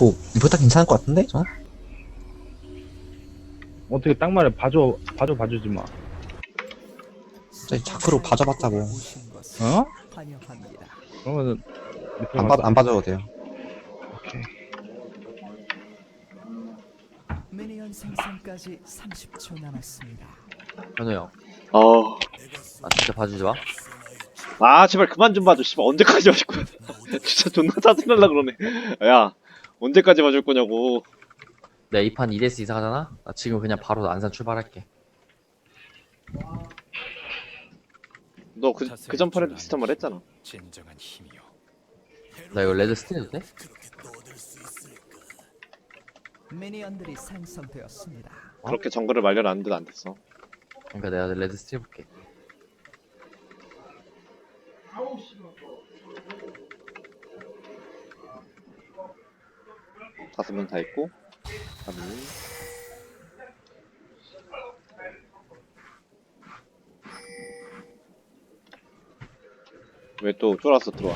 미포 미포 딱 괜찮을 것 같은데 저? 어떻게 딱 말해 봐줘 봐줘 봐주지 마 저희 자크로 뭐. 것을 어? 환영합니다. 그러면은 안, 봐, 안 봐줘도 돼요 오케이 미니언 생성까지 30초 남았습니다. 현우 형. 어. 아 진짜 봐주지 마. 아, 제발 그만 좀 봐줘. 씨발, 언제까지 봐줄 거야? 진짜 존나 짜증날라 그러네. 야, 언제까지 봐줄 거냐고. 내가 이판 2대스 이상 하잖아? 나 지금 그냥 바로 안산 출발할게. 너 그, 그 전판에도 비슷한 말 했잖아. 진정한 힘이요. 나 이거 레드 스틸해도 돼? 미니언들이 생성되었습니다. 그렇게 정글을 말려놨는 데도 안 됐어. 그러니까 내가 레드 스틸 해볼게. 다섯 명 다 있고. 다섯 왜또 쫄아서 들어와?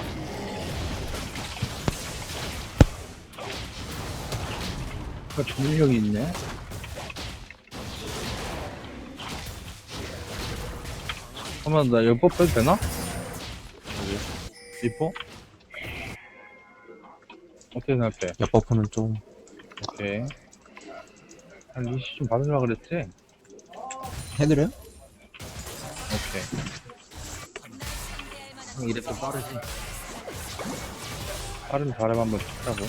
그 조민력이 있네 그러면 나 여보 빼도 되나? 리포? 어떻게 생각해? 옆버프는 좀 오케이 한 리시 좀 받으려고 그랬지? 해드려요? 오케이 형 이래 좀 빠르지? 빠른 바람 한번 치라고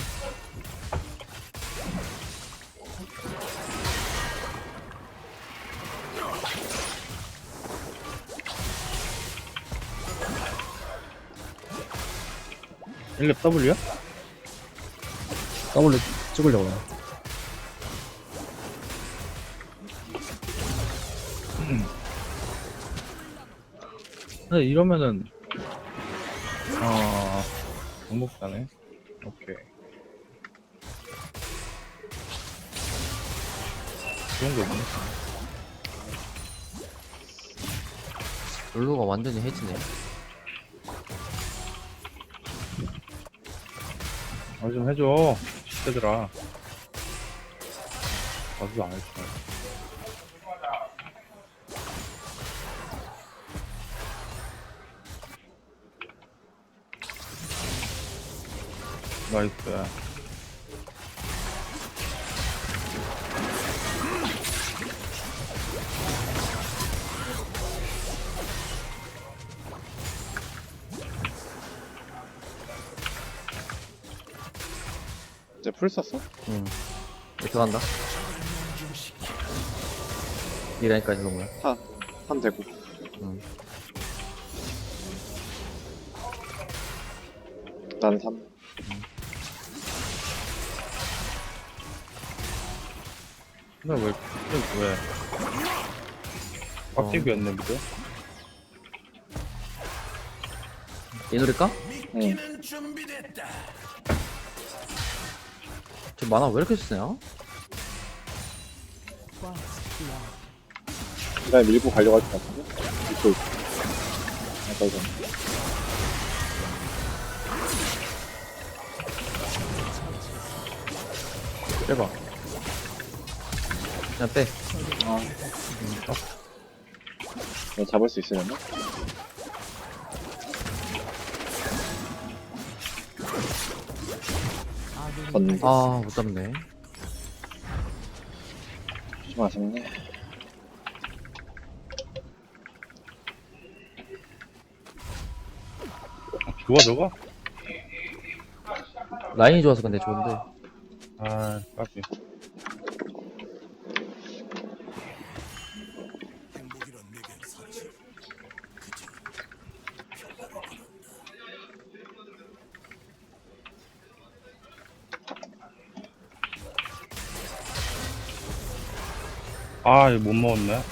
일렙 W야? W 찍으려고요. 근데 이러면은 어 정복사네. 오케이. 그런 거 있네. 룰루가 완전히 해지네. 말 좀 해줘 시대들아 나도 안 했어. 나이스 이제 풀 썼어? 응. 이렇게 간다. 이라니까 이런 거야. 타, 한 대고. 응. 난 3. 근데 왜 갑자기 왜 빡치기였네 미드 이 노래 까? 응. 저 만화 왜 이렇게 쓰냐? 시간에 밀고 가려고 할 것 같은데? 이쪽. 아까 이거. 빼봐. 그냥 빼. 아. 너 잡을 수 있으려나? 건, 아, 못 잡네. 좀 아쉽네. 좋아 저거? 라인이 좋아서 근데 좋은데. 아 빡치 아 이거 못 먹었네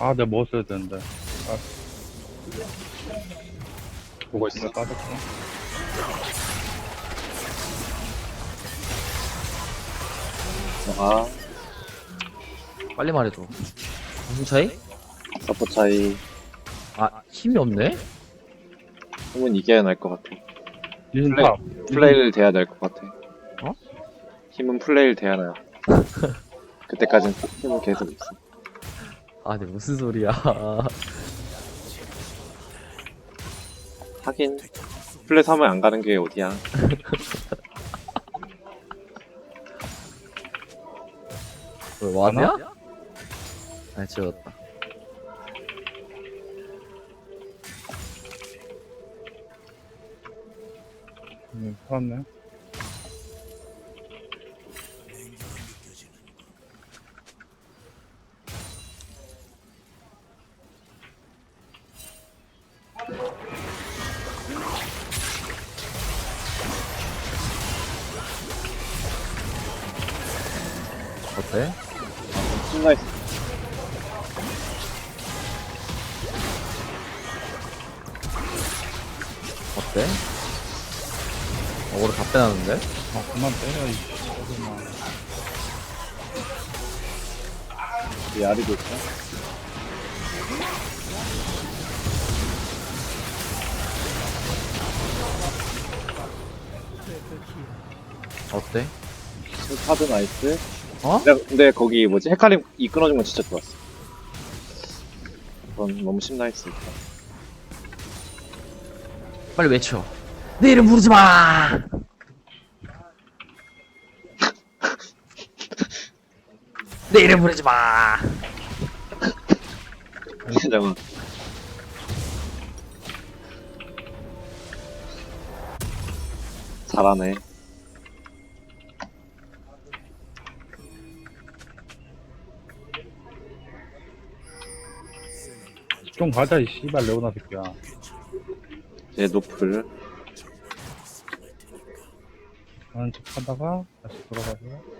아 내가 먹었어야 되는데 아. 보고 있어. 빠졌구나 아, 빨리 말해줘. 무슨 차이? 서포 차이. 아, 힘이 없네? 힘은 이겨야 날 것 같아. 플레이. 탑. 플레이를 돼야 될것 같아. 어? 힘은 플레이를 돼야 나요. 그때까지는 힘은 계속 있어. 아 근데 무슨 소리야 하긴 플레이 3을 안 가는 게 어디야. 왜 와드야? 아 지웠다 음, 살았네. 어때? 신나있어. 어때? 어그로 다 빼놨는데? 아, 그만 때려, 이 씨발놈아. 이 아리도 있어. 어때? 카드 나이스. 어? 근데, 근데 거기 뭐지? 헤카림 이 끊어준 건 진짜 좋았어. 그건 너무. 일단. 빨리 외쳐 내 이름 부르지 마! 내 이름 부르지 마! 잠깐만. 잘하네. 좀 가자, 이 씨발, 레오나 새끼야. 제 노플. 하는 척 하다가, 다시 돌아가서.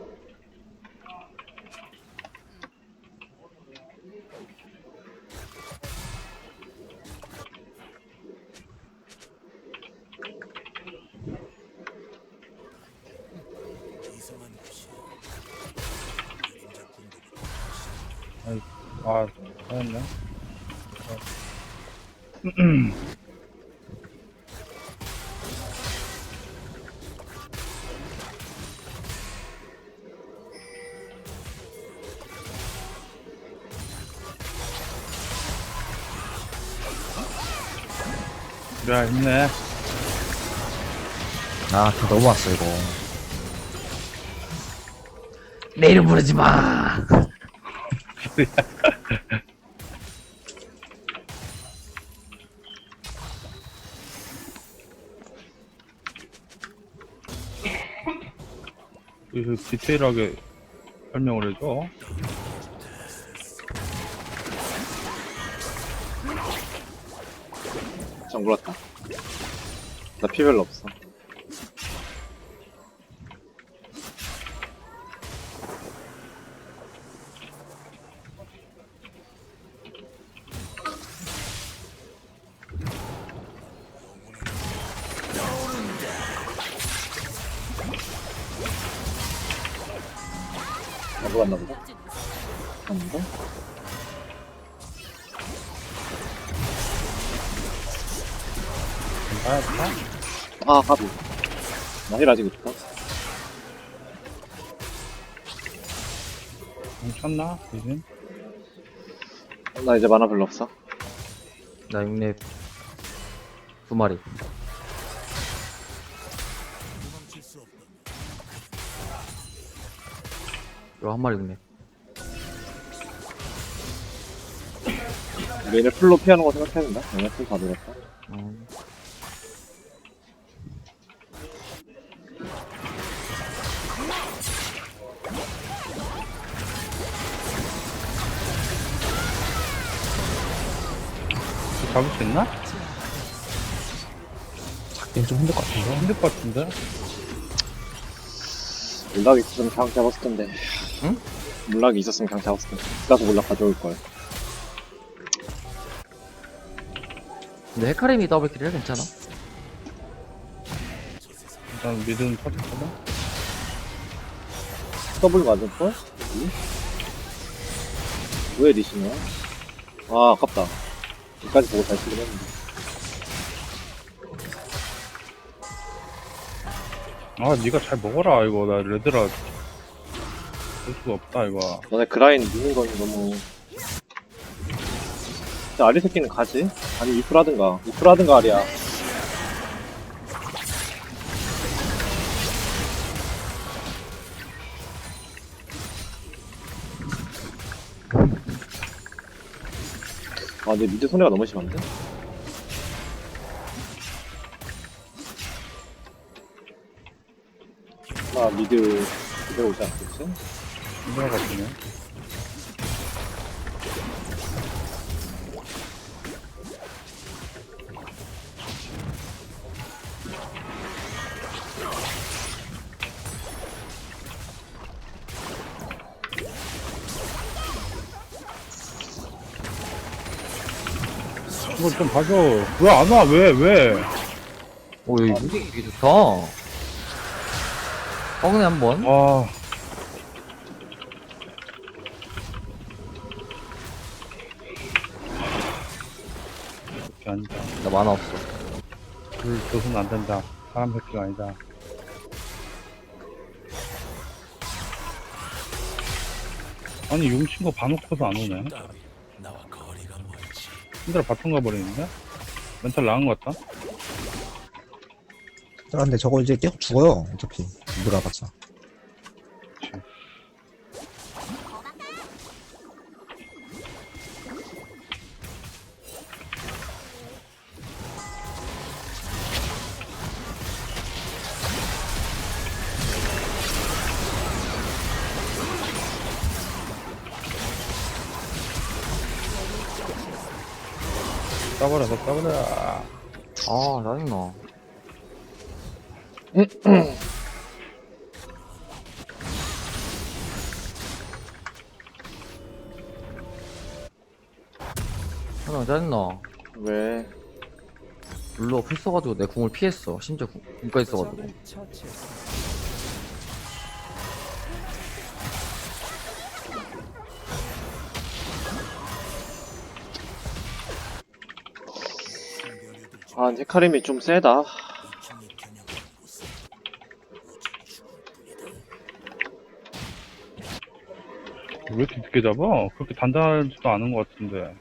그래, 힘내. 아, 다 넘어왔어, 이거. 내 이름 부르지 마! 이거 디테일하게 설명을 해줘. 정글 왔다. 나 피 별로 없어. 나도 갔나 보다. 갔는데? 괜찮았다? 아, 가비. 나힐 아직 있다. 괜찮나? 대신? 나 이제 만화 별로 없어. 나 6렙 두 마리 이거 한 마리 6렙 얘네 풀로 피하는 거 생각해야 된다. 얘네 풀다 들었다. 어. 이거 잡을 수 있나? 잡긴 좀 힘들 것 같은데. 힘들 것 같은데? 물락이 있었으면 그냥 잡았을 텐데. 응? 물락이 있었으면 그냥 잡았을 텐데. 가서 물락 가져올 걸. 근데 헤카림이 더블킬이라 괜찮아 일단 미드는 터졌거든? 더블 맞을 걸? 왜 리시냐? 아, 아깝다. 여기까지 보고 잘 쓰긴 했는데. 아 니가 잘 먹어라 이거 나 레드라 볼 수가 없다 이거 너네 그라인 미는 건 너무. 진짜 아리 새끼는 가지? 아니. 이플 하든가 아리야. 아, 내 미드 손해가 너무 심한데? 미드, 미드 오지 않겠지? 이거 같으네 이거 좀 봐줘. 왜 안 와? 왜? 왜? 오 여기 무기 되게 좋다 엉네 한번. 아 그게 아니다 나 만화 없어. 그 조선 안 된다. 사람 새끼가 아니다. 아니 용친 거 봐놓고서 안 오네. 힘들어 바통 가 버리는데? 멘탈 나은 것 같다? 아, 근데 저거 이제 계속 죽어요. 어차피. 들어가봤자. 싸버려 너 싸버려 아 짜증나 하나 짜증나 왜? 룰루가 풀 써가지고 내 궁을 피했어 심지어 궁, 적을 처치했습니다. 아, 헤카림이 좀 세다. 왜 이렇게 늦게 잡아? 그렇게 단단하지도 않은 것 같은데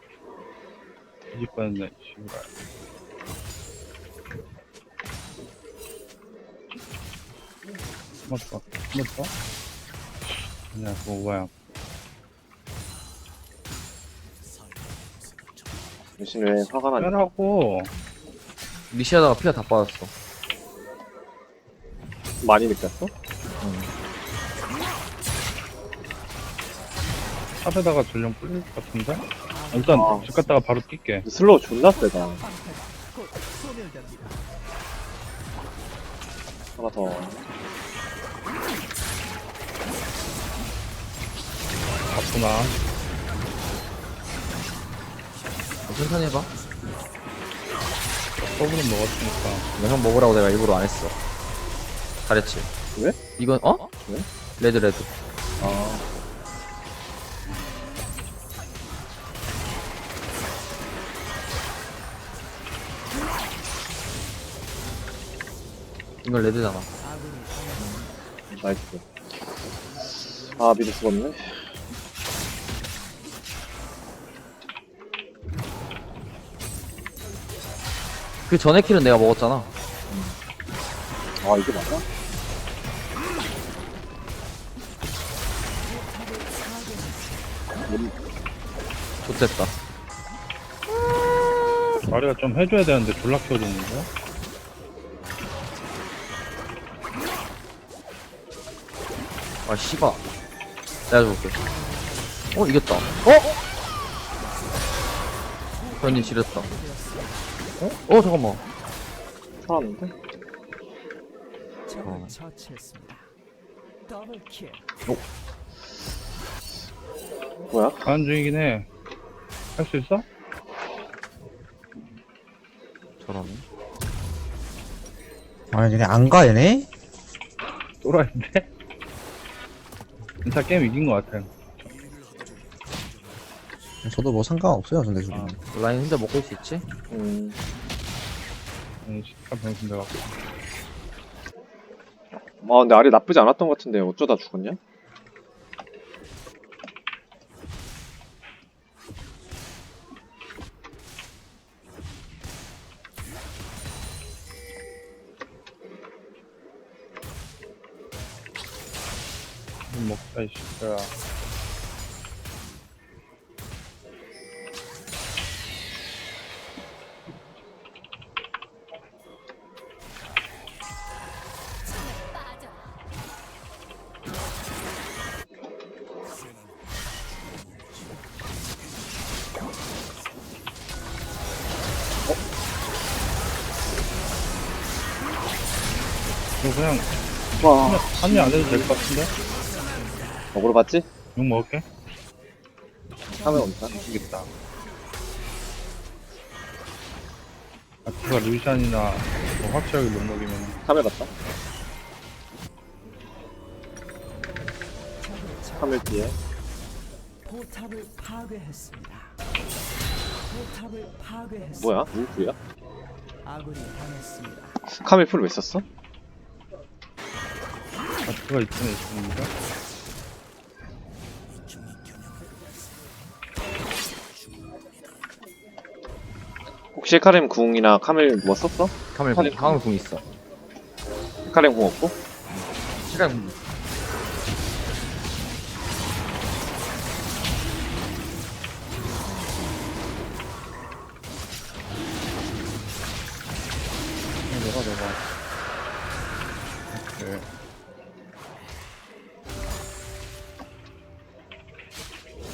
뒤집 뻔했네 씨발 숨었어 숨었어? 아니야 그거 오바야 대신 왜 화가 나냐? 빼라고 리시하다가 피가 다 빠졌어 많이 느꼈어? 탑에다가 전령 뿌릴 것 같은데? 일단 아. 집 갔다가 바로 뛸게 슬로우 존나 세다. 하나 더. 갔구나 어, 천천히 해봐 더블은 먹었으니까 형 먹으라고 내가 일부러 안 했어 잘했지 왜? 이건 어? 왜? 레드 레드 아, 이건 레드잖아 나이스. 아, 미드 죽었네. 그 전에 킬은 내가 먹었잖아 아, 이게 맞아? 좋됐다 마리가 좀 해줘야 되는데 졸라 키워줬는데 아 씨발 내가 죽을게 어 이겼다 어? 변이 지렸다 어? 어 잠깐만 살았는데? 적을 어. 처치했습니다. 더블 킬. 뭐야? 가는 중이긴 해 할 수 있어? 저러네 아니, 얘네 안 가, 얘네? 또라이인데? 진짜 게임 이긴 것 같아 저도 뭐 상관없어요, 근데 지금. 아. 라인 혼자 먹고 있을 수 있지? 음, 아니, 시간 변수 내가 아 근데 알이 나쁘지 않았던 것 같은데 어쩌다 죽었냐? 먹자, 이 새끼야. 이거 그냥 와 한입 안 해도 될 것 같은데? 먹으러 봤지? 욕 먹을게. 카메라 온다 모르겠다. 아트가 루시안이나 뭐 확실하게 못 먹이면 카메라 봤다 카메라 뒤에 포탑을 파괴했습니다. 포탑을 파괴했습니다. 뭐야? 울프야? 아군이 당했습니다. 카메라 풀왜 썼어? 아트가 있긴 있습니다. 혹시 카렘 궁이나 카멜 뭐 썼어? 카멜 카멜 카멜 궁 있어 카렘 궁 없고? 시간 궁 내가 내가. 네.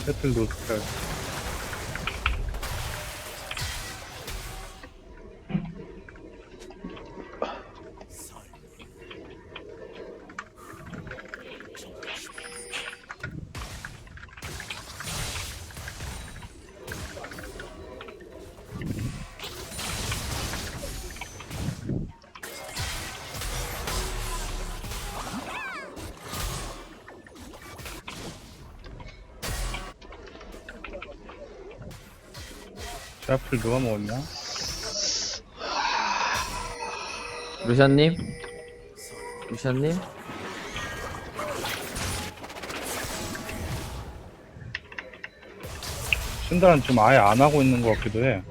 배틀 노스칼. 제 앞을 누가 먹었냐? 루시안님 루시안님 신다는 좀 아예 안 하고 있는 것 같기도 해.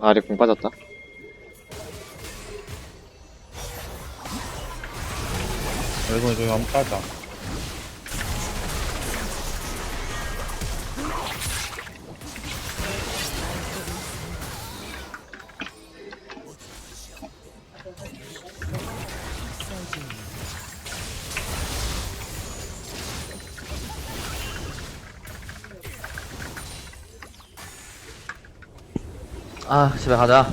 아 아래 궁 빠졌다 이번에 저기 한번 따자. 아 집에 가자